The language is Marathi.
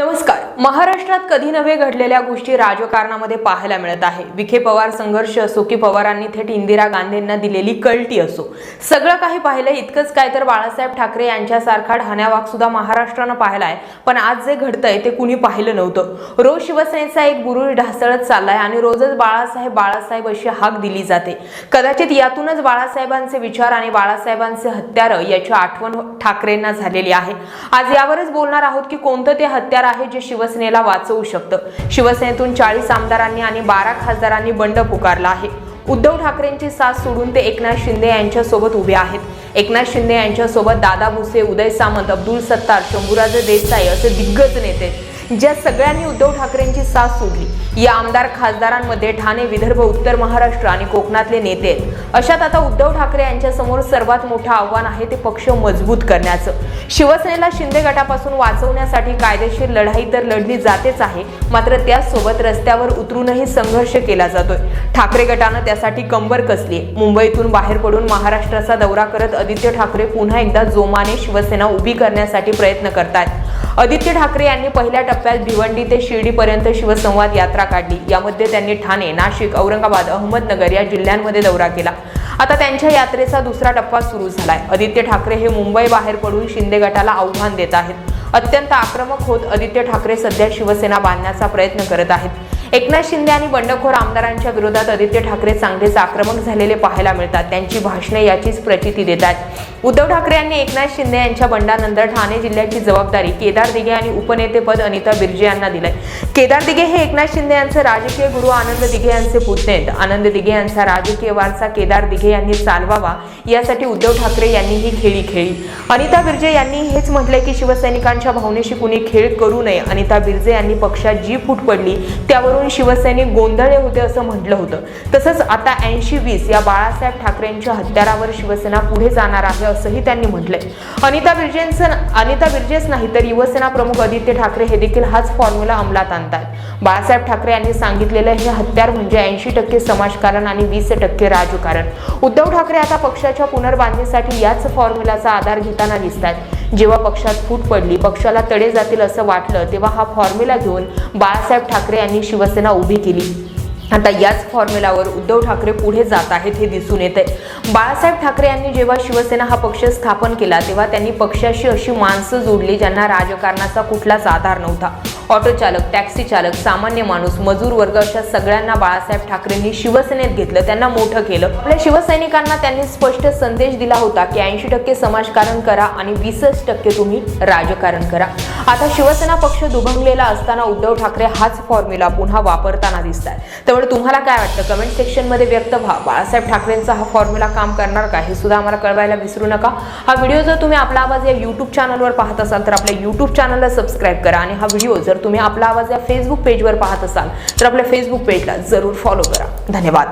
नमस्कार महाराष्ट्रात कधी नव्हे घडलेल्या गोष्टी राजकारणामध्ये पाहायला मिळत आहे. विखे पवार संघर्ष असो की पवारांनी थेट इंदिरा गांधींना दिलेली कळटी असो. सगळं काही पाहिलं इतकंच काय तर बाळासाहेब ठाकरे यांच्यासारखा ढाण्यावाग सुद्धा महाराष्ट्रानं पाहिलाय. पण आज जे घडतंय ते कुणी पाहिलं नव्हतं. रोज शिवसेनेचा एक गुरु ढासळत चाललाय आणि रोजच बाळासाहेब बाळासाहेब अशी हाक दिली जाते. कदाचित यातूनच बाळासाहेबांचे विचार आणि बाळासाहेबांचे हत्यार याची आठवण ठाकरेंना झालेली आहे. आज यावरच बोलणार आहोत की कोणतं ते हत्यार आहे जे शिवसेनेला वाचवू शकतं. शिवसेनेतून चाळीस आमदारांनी आणि बारा खासदारांनी बंड पुकारला आहे. उद्धव ठाकरेंची साथ सोडून ते एकनाथ शिंदे यांच्यासोबत उभे आहेत. एकनाथ शिंदे यांच्यासोबत दादा भुसे उदय सामंत अब्दुल सत्तार शंभूराजे देसाई असे दिग्गज नेते ज्या सगळ्यांनी उद्धव ठाकरेंची साथ सोडली. या आमदार खासदारांमध्ये ठाणे विदर्भ उत्तर महाराष्ट्र आणि कोकणातले नेते आहेत. अशात आता उद्धव ठाकरे यांच्या समोर सर्वात मोठं आव्हान आहे ते पक्ष मजबूत करण्याचं. शिवसेनेला शिंदे गटापासून वाचवण्यासाठी कायदेशीर लढाई तर लढली जातेच आहे मात्र त्यासोबत रस्त्यावर उतरूनही संघर्ष केला जातोय. ठाकरे गटानं त्यासाठी कंबर कसली मुंबईतून बाहेर पडून महाराष्ट्राचा दौरा करत आदित्य ठाकरे पुन्हा एकदा जोमाने शिवसेना उभी करण्यासाठी प्रयत्न करतायत. आदित्य ठाकरे यांनी पहिल्या टप्प्यात भिवंडी ते शिर्डीपर्यंत शिवसंवाद यात्रा काढली. यामध्ये त्यांनी ठाणे नाशिक औरंगाबाद अहमदनगर या जिल्ह्यांमध्ये दौरा केला. आता त्यांच्या यात्रेचा दुसरा टप्पा सुरू झालाय. आदित्य ठाकरे हे मुंबई बाहेर पडून शिंदे गटाला आव्हान देत आहेत. अत्यंत आक्रमक होत आदित्य ठाकरे सध्या शिवसेना बांधण्याचा प्रयत्न करत आहेत. एकनाथ शिंदे आणि बंडखोर आमदारांच्या विरोधात आदित्य ठाकरे चांगलेच आक्रमक झालेले पाहायला मिळतात. त्यांची भाषणे याचीच प्रचिती देतात. उद्धव ठाकरे यांनी एकनाथ शिंदे यांच्या बंडानंतर ठाणे जिल्ह्याची जबाबदारी केदार दिघे आणि उपनेतेपद अनिता बिर्जे यांना दिलंय. केदार दिघे हे एकनाथ शिंदे यांचे राजकीय गुरु आनंद दिघे यांचे पुतणे आहेत. आनंद दिघे यांचा राजकीय वारसा केदार दिघे यांनी चालवावा यासाठी उद्धव ठाकरे यांनी ही खेळी खेळली अनिता बिर्जे यांनी हेच म्हटलंय की शिवसैनिकांच्या भावनेशी कुणी खेळ करू नये. अनिता बिर्जे यांनी पक्षात जी फूट पडली त्यावरून शिवसैनिक गोंधळे होते असं म्हटलं होतं. तसंच आता ऐंशी वीस या बाळासाहेब ठाकरेंच्या हत्यारावर शिवसेना पुढे जाणार आहे असंही त्यांनी म्हटलंय. अनिता बिर्जेंचं अनिता विर्जेस नाही तर युवसेना प्रमुख आदित्य ठाकरे हे देखील हाच फॉर्म्युला अंमलात आणतात बाळासाहेब ठाकरे यांनी सांगितलेलं हे हत्यार म्हणजे ऐंशी टक्के समाजकारण आणि वीस टक्के राजकारण. उद्धव ठाकरे आता पक्षाच्या पुनर्बांधणीसाठी याच फॉर्म्युलाचा आधार घेताना दिसतात जेव्हा पक्षात फूट पडली पक्षाला तडे जातील असं वाटलं तेव्हा हा फॉर्म्युला घेऊन बाळासाहेब ठाकरे यांनी शिवसेना उभी केली. आता याच फॉर्म्युलावर उद्धव ठाकरे पुढे जात आहेत हे दिसून येत आहे बाळासाहेब ठाकरे यांनी जेव्हा शिवसेना हा पक्ष स्थापन केला तेव्हा त्यांनी पक्षाशी अशी माणसं जोडली ज्यांना राजकारणाचा कुठलाच आधार नव्हता. ऑटो चालक टॅक्सी चालक सामान्य माणूस मजूर वर्ग अशा सगळ्यांना बाळासाहेब ठाकरेंनी शिवसेनेत घेतलं त्यांना मोठं केलं. आपल्या शिवसैनिकांना त्यांनी स्पष्ट संदेश दिला होता की ऐंशी टक्के समाजकारण करा आणि वीसच टक्के तुम्ही राजकारण करा. आता शिवसेना पक्ष दुभंगलेला असताना उद्धव ठाकरे हाच फॉर्म्युला पुन्हा वापरताना दिसतात त्यामुळे तुम्हाला काय वाटतं? कमेंट सेक्शनमध्ये व्यक्त व्हा. बाळासाहेब ठाकरेंचा हा फॉर्म्युला काम करणार का? हे सुद्धा आम्हाला कळवायला विसरू नका. हा व्हिडिओ जर तुम्ही आपला आवाज या यूट्यूब चॅनलवर पाहत असाल तर आपल्या यूट्यूब चॅनलला सबस्क्राईब करा आणि हा व्हिडिओ जर तुम्ही आपला आवाज या फेसबुक पेजवर पाहत असाल तर आपल्या फेसबुक पेजला जरूर फॉलो करा. धन्यवाद.